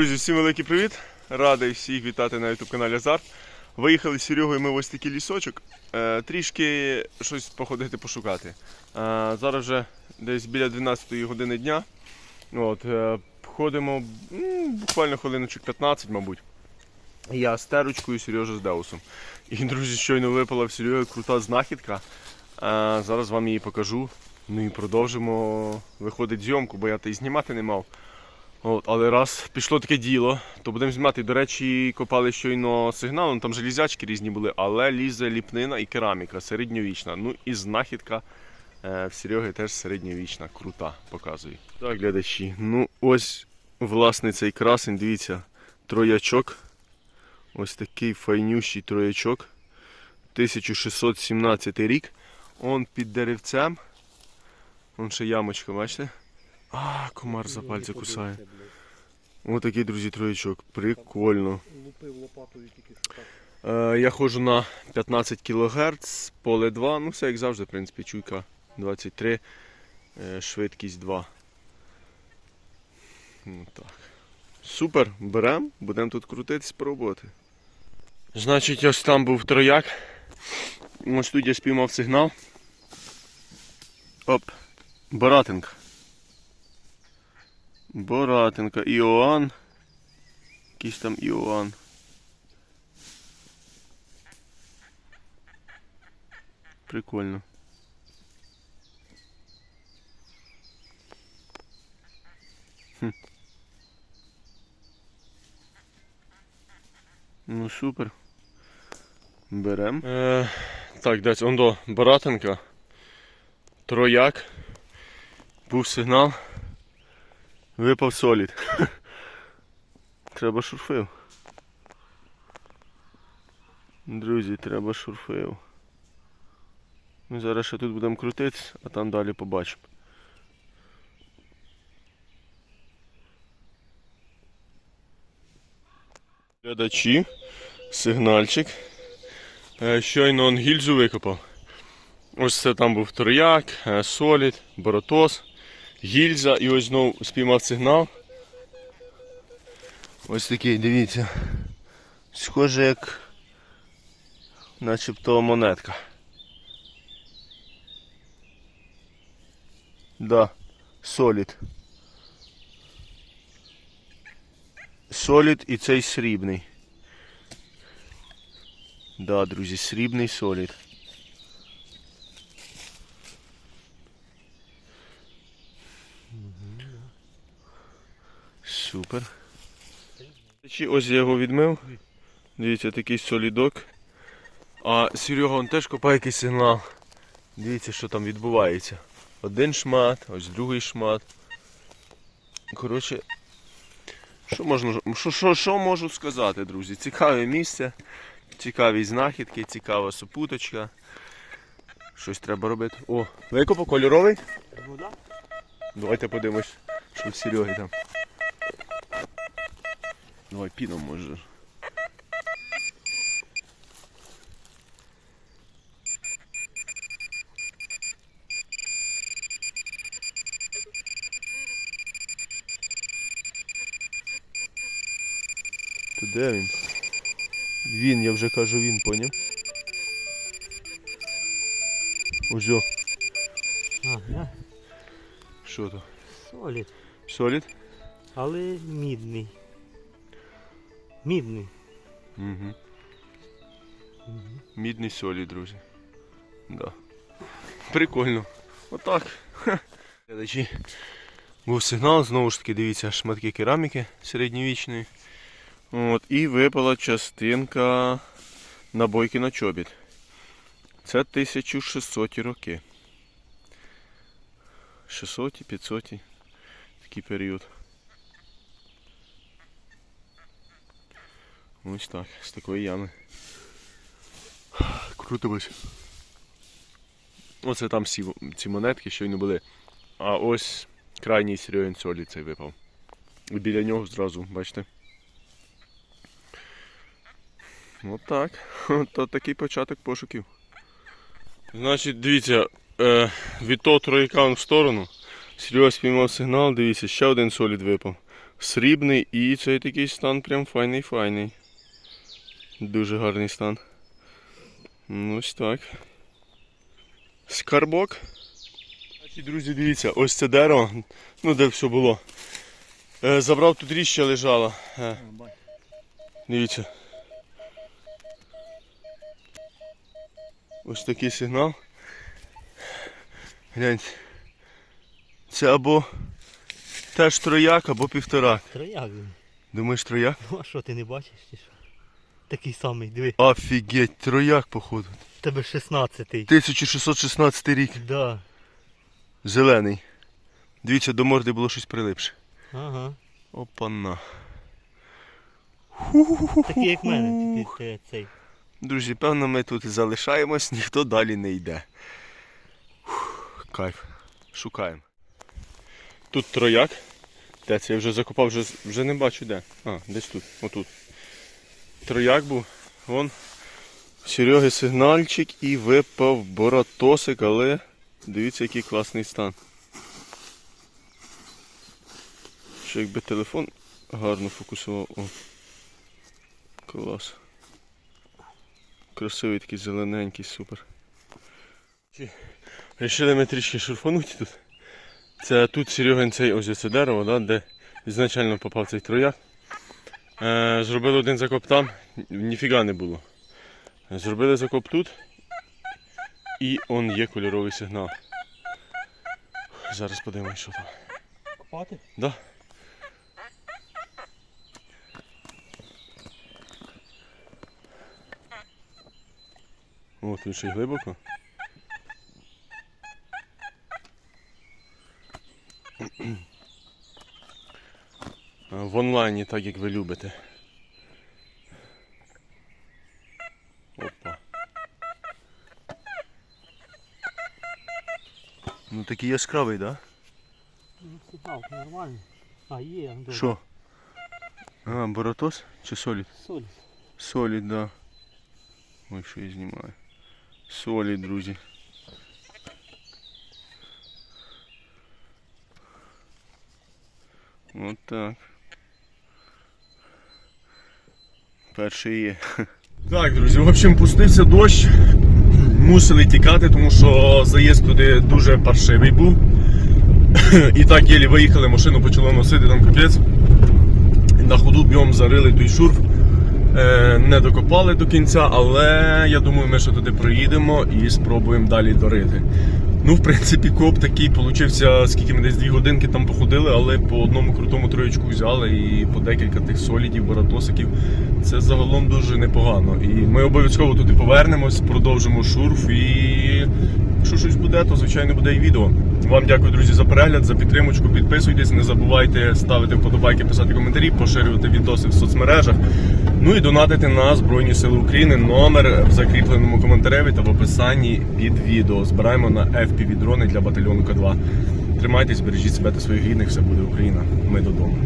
Друзі, всім великий привіт! Радий всіх вітати на YouTube каналі Азарт. Виїхали з Серегою ми в ось такий лісочок. Е, трішки щось походити пошукати. Е, зараз вже десь біля 12 години дня. От, е, ходимо буквально хвилиночок 15, мабуть. Я з терочкою, Сережа з Деусом. І, друзі, щойно випала в Сереги крута знахідка. Зараз вам її покажу. Ну і продовжимо виходить зйомку, бо я та й знімати не мав. От, але раз пішло таке діло, то будемо знімати. До речі, копали щойно сигнал, ну, там железячки різні були, але лізе ліпнина і кераміка середньовічна. Ну і знахідка е, в Сереги теж середньовічна, крута, показую. Так, глядачі, ну ось власне цей красень, дивіться, троячок. Ось такий файнющий троячок. 1617 рік. Он під деревцем. Вон ще ямочка, бачите? А, комар за пальці кусає. Ось такий, друзі, троєчок. Прикольно. Е, я ходжу на 15 кГц, поле 2, ну все як завжди, в принципі, чуйка 23, е, швидкість 2. Ну, так. Супер, беремо, будемо тут крутитись пробувати. Значить, ось там був трояк. Ось тут я спіймав сигнал. Оп, Боратинка. Боратинка, Іоанн. Якийсь там Іоанн. Прикольно. Хм. Ну супер. Берем. Е, так, десь он до Баратенка. Трояк. Був сигнал. Випав солід. Треба шурфив. Друзі, треба шурфив. Ми зараз ще тут будемо крутитись, а там далі побачимо. Глядачі, сигнальчик. Е, Щойно он гільзу викопав. Ось це там був трояк, е, солід, боротос, гільза і ось знову спіймав сигнал. Ось такий, дивіться. Схоже як начебто монетка. Да, солід. Солід і цей срібний. Да, друзі, срібний солід. Супер. Ось я його відмив. Дивіться, такий солідок. А Серега он теж копає якийсь сигнал. Дивіться, що там відбувається. Один шмат, ось другий шмат. Коротше, що можна, що, що, що можу сказати, друзі? Цікаве місце, цікаві знахідки, цікава супуточка. Щось треба робити. О, викопав кольоровий? Ну да? Давайте подивимось, що в Сереги там. Давай піном може. То де він? Він, я вже кажу він, поняв? Ось о, А, що то? Солід. Солід? Але мідний. Мідний. Угу. Мідний солі, друзі. Да. Прикольно. Отак. Глядачі. Був сигнал, знову ж таки, дивіться, шматки кераміки середньовічної. От, і випала частинка набойки на чобіт. Це 1600 роки. 600 500 такий період. Ось так, з такої ями. Крутимось. Оце там всі ці монетки щойно були. А ось крайній Серйон солі цей випав. І біля нього зразу, бачите? От так. То такий початок пошуків. Значить, дивіться, е, від того трояка в сторону. Серйоз спіймав сигнал, дивіться, ще один солід випав. Срібний і цей такий стан прям файний файний. Дуже гарний стан. Ну, Ось так. Скарбок. Друзі, дивіться, ось це дерево, ну де все було. Е, забрав тут річ ще лежала. Е, дивіться. Ось такий сигнал. Гляньте. Це або теж трояк, або півтора. Трояк. Думаєш, трояк? Ну а що ти не бачиш? Чи що? Такий самий, диви. Офігеть, трояк, походу. Тебе 16-й. 1616 рік. Да. Зелений. Дивіться, до морди було щось прилипше. Ага. Опана. Такий як мене, тільки цей. Друзі, певно, ми тут залишаємось, ніхто далі не йде. Фух, Кайф. Шукаємо. Тут трояк. Де це? Я вже закопав, вже, вже не бачу де. А, десь тут, отут. Трояк був. Вон. Сереги сигнальчик і випав боратосик, але дивіться, який класний стан. Ще якби телефон гарно фокусував. О. Клас. Красивий такий зелененький, супер. Рішили ми трішки шурфанути тут. Це тут Серегин цей ось це дерево, да, де ізначально попав цей трояк. Е, зробили один закоп там, ніфіга не було. Зробили закоп тут. І он є кольоровий сигнал. Зараз подивимось, що там. Копати? Да. О, тут ще й глибоко. А, В онлайні, так як ви любите. Опа. Ну такий яскравий, так? Да? Ну, сигнал, нормально. А, є, добре. Що? А, Боротос чи солід? Соль. Солід, да. Ой, що я знімаю. Солід, друзі. От так. Перший є. Так, друзі, в общем, пустився дощ. Мусили тікати, тому що заїзд туди дуже паршивий був. І так єлі виїхали, машину почало носити там капець. На ходу б'єм зарили той шурф. Е, не докопали до кінця, але я думаю, ми ще туди проїдемо і спробуємо далі дорити. Ну, в принципі, коп такий получився, скільки ми десь дві годинки там походили, але по одному крутому троєчку взяли і по декілька тих солідів, баратосиків. Це загалом дуже непогано. І ми обов'язково туди повернемось, продовжимо шурф і якщо щось буде, то звичайно буде і відео. Вам дякую, друзі, за перегляд, за підтримочку. Підписуйтесь, не забувайте ставити вподобайки, писати коментарі, поширювати відоси в соцмережах. Ну і донатити на Збройні Сили України. Номер в закріпленому коментареві та в описанні під відео. Збираємо на FPV дрони для батальйону К2. Тримайтесь, бережіть себе та своїх рідних, все буде Україна. Ми додому.